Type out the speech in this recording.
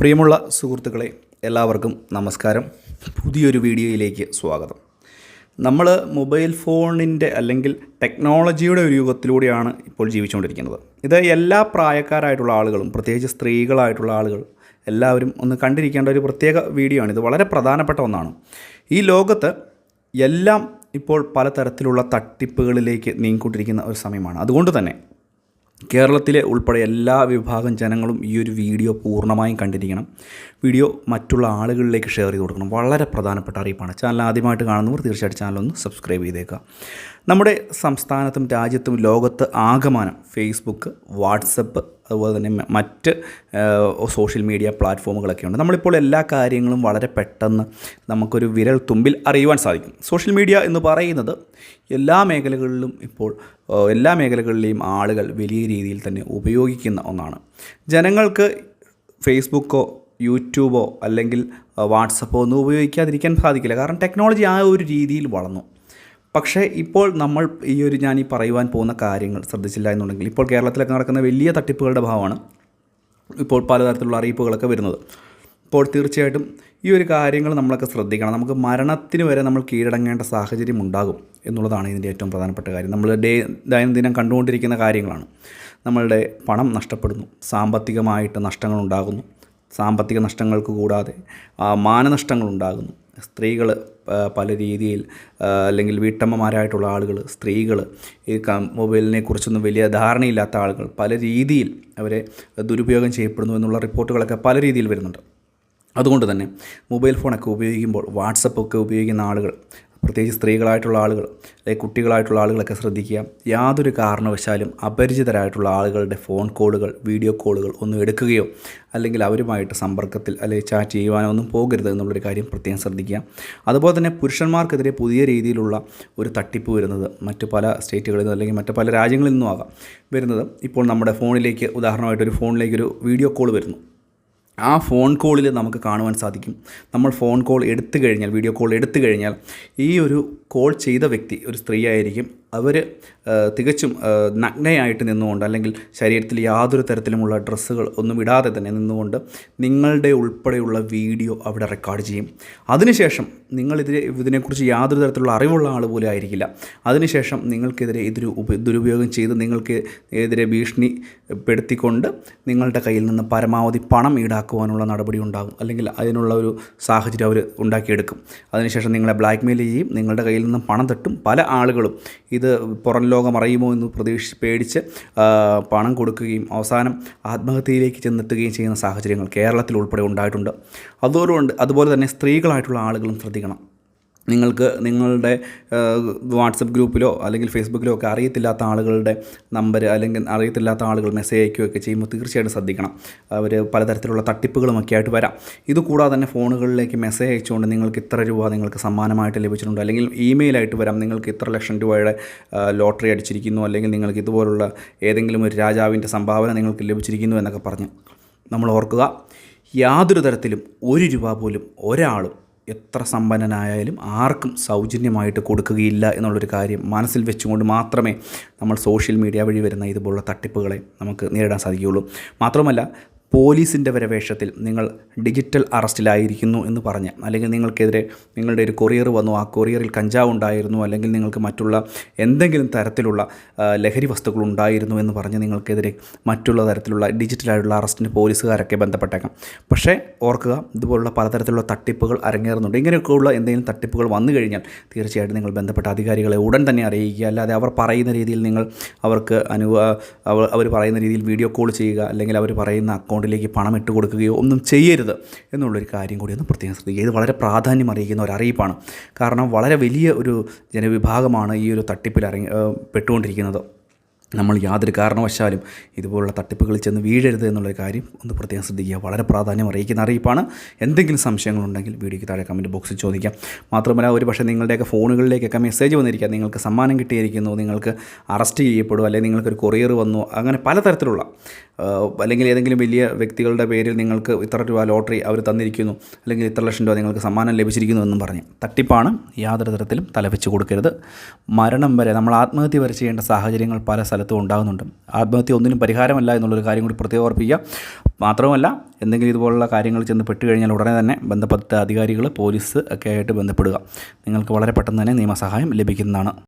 പ്രിയമുള്ള സുഹൃത്തുക്കളെ എല്ലാവർക്കും നമസ്കാരം. പുതിയൊരു വീഡിയോയിലേക്ക് സ്വാഗതം. നമ്മൾ മൊബൈൽ ഫോണിന്റെ അല്ലെങ്കിൽ ടെക്നോളജിയുടെ ഒരു യുഗത്തിലൂടെയാണ് ഇപ്പോൾ ജീവിച്ചുകൊണ്ടിരിക്കുന്നത്. ഇത് എല്ലാ പ്രായക്കാരായിട്ടുള്ള ആളുകളും പ്രത്യേകിച്ച് സ്ത്രീകളായിട്ടുള്ള ആളുകൾ എല്ലാവരും ഒന്ന് കണ്ടിരിക്കേണ്ട ഒരു പ്രത്യേക വീഡിയോ ആണ്. ഇത് വളരെ പ്രധാനപ്പെട്ട ഒന്നാണ്. ഈ ലോകത്ത് എല്ലാം ഇപ്പോൾ പലതരത്തിലുള്ള തട്ടിപ്പുകളിലേക്ക് നീങ്ങിക്കൊണ്ടിരിക്കുന്ന ഒരു സമയമാണ്. അതുകൊണ്ട് തന്നെ കേരളത്തിലെ ഉൾപ്പെടെ എല്ലാ വിഭാഗം ജനങ്ങളും ഈ ഒരു വീഡിയോ പൂർണമായും കണ്ടിരിക്കണം. വീഡിയോ മറ്റുള്ള ആളുകളിലേക്ക് ഷെയർ ചെയ്ത് കൊടുക്കണം. വളരെ പ്രധാനപ്പെട്ട അറിയിപ്പാണ്. ചാനൽ ആദ്യമായിട്ട് കാണുന്നവർ തീർച്ചയായിട്ടും ചാനലൊന്ന് സബ്സ്ക്രൈബ് ചെയ്തേക്കുക. നമ്മുടെ സംസ്ഥാനത്തും രാജ്യത്തും ലോകത്ത് ആകമാനം ഫേസ്ബുക്ക് വാട്സപ്പ് അതുപോലെ തന്നെ മറ്റ് സോഷ്യൽ മീഡിയ പ്ലാറ്റ്ഫോമുകളൊക്കെ ഉണ്ട്. നമ്മളിപ്പോൾ എല്ലാ കാര്യങ്ങളും വളരെ പെട്ടെന്ന് നമുക്കൊരു വിരൽ തുമ്പിൽ അറിയുവാൻ സാധിക്കും. സോഷ്യൽ മീഡിയ എന്ന് പറയുന്നത് എല്ലാ മേഖലകളിലും ഇപ്പോൾ എല്ലാ മേഖലകളിലെയും ആളുകൾ വലിയ രീതിയിൽ തന്നെ ഉപയോഗിക്കുന്ന ഒന്നാണ്. ജനങ്ങൾക്ക് ഫേസ്ബുക്കോ യൂട്യൂബോ അല്ലെങ്കിൽ വാട്സപ്പോ ഒന്നും ഉപയോഗിക്കാതിരിക്കാൻ സാധിക്കില്ല. കാരണം ടെക്നോളജി ആ ഒരു രീതിയിൽ വളർന്നു. പക്ഷേ ഇപ്പോൾ നമ്മൾ ഈ ഒരു ഞാൻ ഈ പറയുവാൻ പോകുന്ന കാര്യങ്ങൾ ശ്രദ്ധിച്ചില്ല എന്നുണ്ടെങ്കിൽ ഇപ്പോൾ കേരളത്തിലൊക്കെ നടക്കുന്ന വലിയ തട്ടിപ്പുകളുടെ ഭാവമാണ് ഇപ്പോൾ പലതരത്തിലുള്ള അറിയിപ്പുകളൊക്കെ വരുന്നത്. ഇപ്പോൾ തീർച്ചയായിട്ടും ഈ ഒരു കാര്യങ്ങൾ നമ്മളൊക്കെ ശ്രദ്ധിക്കണം. നമുക്ക് മരണത്തിന് വരെ നമ്മൾ കീഴടങ്ങേണ്ട സാഹചര്യം ഉണ്ടാകും എന്നുള്ളതാണ് ഇതിന്റെ ഏറ്റവും പ്രധാനപ്പെട്ട കാര്യം. നമ്മൾ ഡേ ദൈനംദിനം കണ്ടുകൊണ്ടിരിക്കുന്ന കാര്യങ്ങളാണ്. നമ്മളുടെ പണം നഷ്ടപ്പെടുന്നു. സാമ്പത്തികമായിട്ട് നഷ്ടങ്ങൾ ഉണ്ടാകുന്നു സാമ്പത്തിക നഷ്ടങ്ങൾക്ക് കൂടാതെ മാനനഷ്ടങ്ങളുണ്ടാകുന്നു. സ്ത്രീകൾ പല രീതിയിൽ അല്ലെങ്കിൽ വീട്ടമ്മമാരായിട്ടുള്ള ആളുകൾ സ്ത്രീകൾ ഈ മൊബൈലിനെ കുറിച്ചൊന്നും വലിയ ധാരണയില്ലാത്ത ആളുകൾ പല രീതിയിൽ അവരെ ദുരുപയോഗം ചെയ്യപ്പെടുന്നു എന്നുള്ള റിപ്പോർട്ടുകളൊക്കെ പല രീതിയിൽ വരുന്നുണ്ട്. അതുകൊണ്ട് തന്നെ മൊബൈൽ ഫോണൊക്കെ ഉപയോഗിക്കുമ്പോൾ വാട്സപ്പൊക്കെ ഉപയോഗിക്കുന്ന ആളുകൾ പ്രത്യേകിച്ച് സ്ത്രീകളായിട്ടുള്ള ആളുകൾ അല്ലെങ്കിൽ കുട്ടികളായിട്ടുള്ള ആളുകളൊക്കെ ശ്രദ്ധിക്കുക. യാതൊരു കാരണവശാലും അപരിചിതരായിട്ടുള്ള ആളുകളുടെ ഫോൺ കോളുകൾ വീഡിയോ കോളുകൾ ഒന്നും എടുക്കുകയോ അല്ലെങ്കിൽ അവരുമായിട്ട് സമ്പർക്കത്തിൽ അല്ലെങ്കിൽ ചാറ്റ് ചെയ്യുവാനോ ഒന്നും പോകരുത് എന്നുള്ളൊരു കാര്യം പ്രത്യേകം ശ്രദ്ധിക്കുക. അതുപോലെ തന്നെ പുരുഷന്മാർക്കെതിരെ പുതിയ രീതിയിലുള്ള ഒരു തട്ടിപ്പ് വരുന്നത് മറ്റ് പല സ്റ്റേറ്റുകളിൽ നിന്നും അല്ലെങ്കിൽ മറ്റ് പല രാജ്യങ്ങളിൽ നിന്നും ആകാം. വരുന്നത് ഇപ്പോൾ നമ്മുടെ ഫോണിലേക്ക് ഉദാഹരണമായിട്ട് ഒരു ഫോണിലേക്ക് ഒരു വീഡിയോ കോൾ വരുന്നു. ആ ഫോൺ കോളിൽ നമുക്ക് കാണുവാൻ സാധിക്കും. നമ്മൾ ഫോൺ കോൾ എടുത്തു കഴിഞ്ഞാൽ വീഡിയോ കോൾ എടുത്തു കഴിഞ്ഞാൽ ഈ ഒരു കോൾ ചെയ്ത വ്യക്തി ഒരു സ്ത്രീ ആയിരിക്കും അവർ തികച്ചും നഗ്നയായിട്ട് നിന്നുകൊണ്ട് അല്ലെങ്കിൽ ശരീരത്തിൽ യാതൊരു തരത്തിലുമുള്ള ഡ്രസ്സുകൾ ഒന്നും ഇടാതെ തന്നെ നിന്നുകൊണ്ട് നിങ്ങളുടെ ഉൾപ്പെടെയുള്ള വീഡിയോ അവിടെ റെക്കോർഡ് ചെയ്യും. അതിനുശേഷം നിങ്ങളിതിനെ ഇതിനെക്കുറിച്ച് യാതൊരു തരത്തിലുള്ള അറിവുള്ള ആൾ പോലും ആയിരിക്കില്ല. അതിനുശേഷം നിങ്ങൾക്കെതിരെ ഇതൊരു ഉപ ദുരുപയോഗം ചെയ്ത് നിങ്ങൾക്ക് എതിരെ ഭീഷണിപ്പെടുത്തിക്കൊണ്ട് നിങ്ങളുടെ കയ്യിൽ നിന്ന് പരമാവധി പണം ഈടാക്കുവാനുള്ള നടപടി ഉണ്ടാകും. അല്ലെങ്കിൽ അതിനുള്ള ഒരു സാഹചര്യം അവർ ഉണ്ടാക്കിയെടുക്കും. അതിനുശേഷം നിങ്ങളെ ബ്ലാക്ക്മെയിൽ ചെയ്യും. നിങ്ങളുടെ കയ്യിൽ നിന്ന് പണം തട്ടും. പല ആളുകളും ഇത് പുറം ലോകം അറിയുമോ എന്ന് പ്രതീക്ഷിച്ച് പേടിച്ച് പണം കൊടുക്കുകയും അവസാനം ആത്മഹത്യയിലേക്ക് ചെന്നെത്തുകയും ചെയ്യുന്ന സാഹചര്യങ്ങൾ കേരളത്തിൽ ഉൾപ്പെടെ ഉണ്ടായിട്ടുണ്ട്. അതുകൊണ്ട് അതുപോലെ തന്നെ സ്ത്രീകളായിട്ടുള്ള ആളുകളും ശ്രദ്ധിക്കണം. നിങ്ങൾക്ക് നിങ്ങളുടെ വാട്സപ്പ് ഗ്രൂപ്പിലോ അല്ലെങ്കിൽ ഫേസ്ബുക്കിലോ ഒക്കെ അറിയത്തില്ലാത്ത ആളുകളുടെ നമ്പർ അല്ലെങ്കിൽ അറിയത്തില്ലാത്ത ആളുകൾ മെസ്സേജ് അയക്കുകയൊക്കെ ചെയ്യുമ്പോൾ തീർച്ചയായിട്ടും ശ്രദ്ധിക്കണം. അവർ പലതരത്തിലുള്ള തട്ടിപ്പുകളുമൊക്കെ ആയിട്ട് വരാം. ഇതുകൂടാതെ തന്നെ ഫോണുകളിലേക്ക് മെസ്സേജ് അയച്ചുകൊണ്ട് നിങ്ങൾക്ക് ഇത്ര രൂപ നിങ്ങൾക്ക് സമ്മാനമായിട്ട് ലഭിച്ചിട്ടുണ്ട്. അല്ലെങ്കിൽ ഇമെയിലായിട്ട് വരാം. നിങ്ങൾക്ക് ഇത്ര ലക്ഷം രൂപയുടെ ലോട്ടറി അടിച്ചിരിക്കുന്നു. അല്ലെങ്കിൽ നിങ്ങൾക്ക് ഇതുപോലുള്ള ഏതെങ്കിലും ഒരു രാജാവിന്റെ സംഭാവന നിങ്ങൾക്ക് ലഭിച്ചിരിക്കുന്നു എന്നൊക്കെ പറഞ്ഞ് നമ്മൾ ഓർക്കുക. യാതൊരു തരത്തിലും ഒരു രൂപ പോലും ഒരാളും എത്ര സമ്പന്നനായാലും ആർക്കും സൗജന്യമായിട്ട് കൊടുക്കുകയില്ല എന്നുള്ളൊരു കാര്യം മനസ്സിൽ വെച്ചുകൊണ്ട് മാത്രമേ നമ്മൾ സോഷ്യൽ മീഡിയ വഴി വരുന്ന ഇതുപോലുള്ള തട്ടിപ്പുകളെ നമുക്ക് നേരിടാൻ സാധിക്കുകയുള്ളൂ. മാത്രമല്ല പോലീസിന്റെ വരെ വേഷത്തിൽ നിങ്ങൾ ഡിജിറ്റൽ അറസ്റ്റിലായിരിക്കുന്നു എന്ന് പറഞ്ഞ് അല്ലെങ്കിൽ നിങ്ങൾക്കെതിരെ നിങ്ങളുടെ ഒരു കൊറിയർ വന്നു ആ കൊറിയറിൽ കഞ്ചാവ് ഉണ്ടായിരുന്നു അല്ലെങ്കിൽ നിങ്ങൾക്ക് മറ്റുള്ള എന്തെങ്കിലും തരത്തിലുള്ള ലഹരി വസ്തുക്കൾ ഉണ്ടായിരുന്നു എന്ന് പറഞ്ഞ് നിങ്ങൾക്കെതിരെ മറ്റുള്ള തരത്തിലുള്ള ഡിജിറ്റലായിട്ടുള്ള അറസ്റ്റിന് പോലീസുകാരൊക്കെ ബന്ധപ്പെട്ടേക്കാം. പക്ഷേ ഓർക്കുക ഇതുപോലുള്ള പലതരത്തിലുള്ള തട്ടിപ്പുകൾ അരങ്ങേറുന്നുണ്ട്. ഇങ്ങനെയൊക്കെയുള്ള എന്തെങ്കിലും തട്ടിപ്പുകൾ വന്നു കഴിഞ്ഞാൽ തീർച്ചയായിട്ടും നിങ്ങൾ ബന്ധപ്പെട്ട അധികാരികളെ ഉടൻ തന്നെ അറിയിക്കുക. അല്ലാതെ അവർ പറയുന്ന രീതിയിൽ നിങ്ങൾ അവർക്ക് അനുവ അവർ പറയുന്ന രീതിയിൽ വീഡിയോ കോൾ ചെയ്യുക അല്ലെങ്കിൽ അവർ പറയുന്ന അക്കൗണ്ടിലേക്ക് പണം ഇട്ട് കൊടുക്കുകയോ ഒന്നും ചെയ്യരുത് എന്നുള്ളൊരു കാര്യം കൂടി ഒന്ന് പ്രത്യേകം ശ്രദ്ധിക്കുക. ഇത് വളരെ പ്രാധാന്യം അറിയിക്കുന്ന ഒരു അറിയിപ്പാണ്. കാരണം വളരെ വലിയ ഒരു ജനവിഭാഗമാണ് ഈ ഒരു തട്ടിപ്പിൽ ഇറങ്ങി പെട്ടുകൊണ്ടിരിക്കുന്നത്. നമ്മൾ യാതൊരു കാരണവശാലും ഇതുപോലുള്ള തട്ടിപ്പുകളിൽ ചെന്ന് വീഴരുത് എന്നുള്ള കാര്യം ഒന്ന് പ്രത്യേകം ശ്രദ്ധിക്കുക. വളരെ പ്രാധാന്യം അറിയിക്കുന്ന അറിയിപ്പാണ്. എന്തെങ്കിലും സംശയങ്ങളുണ്ടെങ്കിൽ വീഡിയോയ്ക്ക് താഴെ കമന്റ് ബോക്സിൽ ചോദിക്കാം. മാത്രമല്ല ഒരു പക്ഷേ നിങ്ങളുടെയൊക്കെ ഫോണുകളിലേക്കൊക്കെ മെസ്സേജ് വന്നിരിക്കുക നിങ്ങൾക്ക് സമ്മാനം കിട്ടിയിരിക്കുന്നു നിങ്ങൾക്ക് അറസ്റ്റ് ചെയ്യപ്പെടും അല്ലെങ്കിൽ നിങ്ങൾക്കൊരു കൊറിയർ വന്നു അങ്ങനെ പലതരത്തിലുള്ള അല്ലെങ്കിൽ ഏതെങ്കിലും വലിയ വ്യക്തികളുടെ പേരിൽ നിങ്ങൾക്ക് ഇത്ര രൂപ ലോട്ടറി അവർ തന്നിരിക്കുന്നു അല്ലെങ്കിൽ ഇത്ര ലക്ഷം രൂപ നിങ്ങൾക്ക് സമ്മാനം ലഭിച്ചിരിക്കുന്നു എന്നും പറഞ്ഞ് തട്ടിപ്പാണ് യാതൊരു തരത്തിലും തലവെച്ച് കൊടുക്കരുത്. മരണം വരെ നമ്മൾ ആത്മഹത്യ വരെ ചെയ്യേണ്ട സാഹചര്യങ്ങൾ പല സ്ഥലത്തും ഉണ്ടാകുന്നുണ്ട്. ആത്മഹത്യ ഒന്നിനും പരിഹാരമല്ല എന്നുള്ളൊരു കാര്യം കൂടി പ്രത്യേകം ഓർപ്പിക്കുക മാത്രമല്ല എന്തെങ്കിലും ഇതുപോലുള്ള കാര്യങ്ങൾ ചെന്ന് പെട്ട് കഴിഞ്ഞാൽ ഉടനെ തന്നെ ബന്ധപ്പെട്ട അധികാരികൾ പോലീസ് ഒക്കെ ആയിട്ട് ബന്ധപ്പെടുക. നിങ്ങൾക്ക് വളരെ പെട്ടെന്ന് തന്നെ നിയമസഹായം ലഭിക്കുന്നതാണ്.